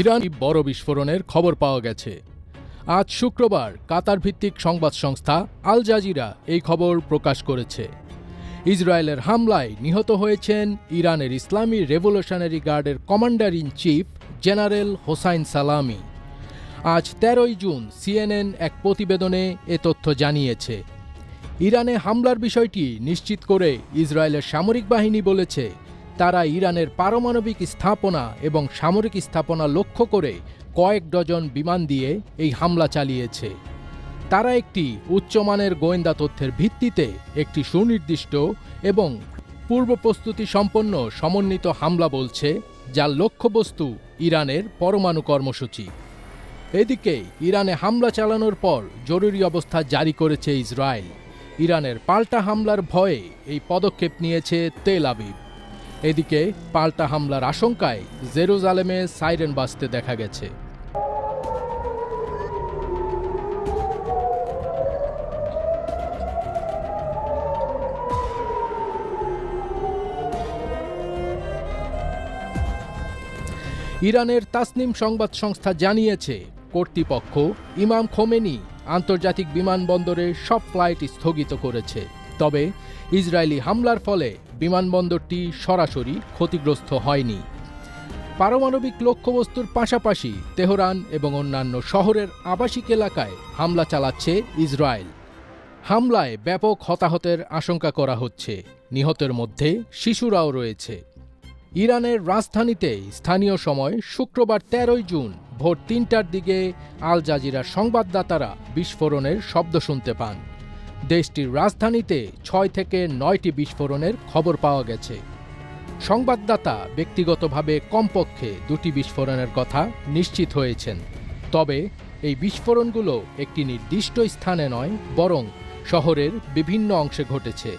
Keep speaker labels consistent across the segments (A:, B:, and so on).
A: Iran বড় বিস্ফোরণের খবর পাওয়া গেছে। আজ শুক্রবার কাতার ভিত্তিক সংবাদ সংস্থা আল জাজিরা এই খবর প্রকাশ করেছে। ইসরায়েলের হামলায় নিহত হয়েছেন ইরানের ইসলামী রেভলিউশনারি গার্ডের commander in chief general Hossein Salami. আজ তেরোই জুন সিএনএন এক প্রতিবেদনে এ তথ্য জানিয়েছে। ইরানে হামলার বিষয়টি নিশ্চিত করে ইসরায়েলের সামরিক বাহিনী বলেছে তারা ইরানের পারমাণবিক স্থাপনা এবং সামরিক স্থাপনা লক্ষ্য করে কয়েক ডজন বিমান দিয়ে এই হামলা চালিয়েছে। তারা একটি উচ্চমানের গোয়েন্দা তথ্যের ভিত্তিতে একটি সুনির্দিষ্ট এবং পূর্ব প্রস্তুতি সম্পন্ন সমন্বিত হামলা বলছে, যার লক্ষ্যবস্তু ইরানের পরমাণু কর্মসূচি। এদিকে, ইরানে হামলা চালানোর পর জরুরি অবস্থা জারি করেছে ইসরায়েল। ইরানের পাল্টা হামলার ভয়ে এই পদক্ষেপ নিয়েছে তেল আবিব। এদিকে পাল্টা হামলার আশঙ্কায় জেরুজালেমে সাইরেন বাজতে দেখা গেছে। ইরানের তাসনিম সংবাদ সংস্থা জানিয়েছে, কর্তৃপক্ষ ইমাম খোমেনি আন্তর্জাতিক বিমানবন্দরে সব ফ্লাইট স্থগিত করেছে। তবে ইসরায়েলি হামলার ফলে বিমানবন্দরটি সরাসরি ক্ষতিগ্রস্ত হয়নি। পারমাণবিক লক্ষ্যবস্তুর পাশাপাশি তেহরান এবং অন্যান্য শহরের আবাসিক এলাকায় হামলা চালাচ্ছে ইসরায়েল। হামলায় ব্যাপক হতাহতের আশঙ্কা করা হচ্ছে। নিহতের মধ্যে শিশুরাও রয়েছে। ইরানের রাজধানীতে স্থানীয় সময় শুক্রবার তেরোই জুন ভোর তিনটার দিকে আল জাজিরার সংবাদদাতারা বিস্ফোরণের শব্দ শুনতে পান। দেশটির রাজধানীতে ছয় থেকে নয়টি বিস্ফোরণের খবর পাওয়া গেছে। সংবাদদাতা ব্যক্তিগতভাবে কমপক্ষে দুটি বিস্ফোরণের কথা নিশ্চিত হয়েছেন। তবে এই বিস্ফোরণগুলো একটি নির্দিষ্ট স্থানে নয়, বরং শহরের বিভিন্ন অংশে ঘটেছে।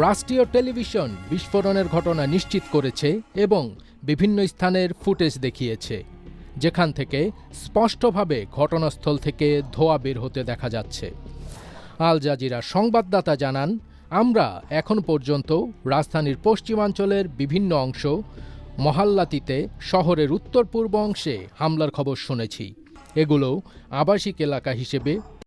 A: রাষ্ট্রীয় টেলিভিশন বিস্ফোরণের ঘটনা নিশ্চিত করেছে এবং বিভিন্ন স্থানের ফুটেজ দেখিয়েছে। যেখান থেকে স্পষ্টভাবে ঘটনাস্থল থেকে ধোঁয়া বের হতে দেখা যাচ্ছে। আল জাজিরা সংবাদদাতা জানান, আমরা এখন পর্যন্ত রাজধানীর পশ্চিমাঞ্চলের বিভিন্ন অংশ, মহাল্লাতিতে শহরের উত্তর পূর্ব অংশে হামলার খবর শুনেছি। এগুলো আবাসিক এলাকা হিসেবে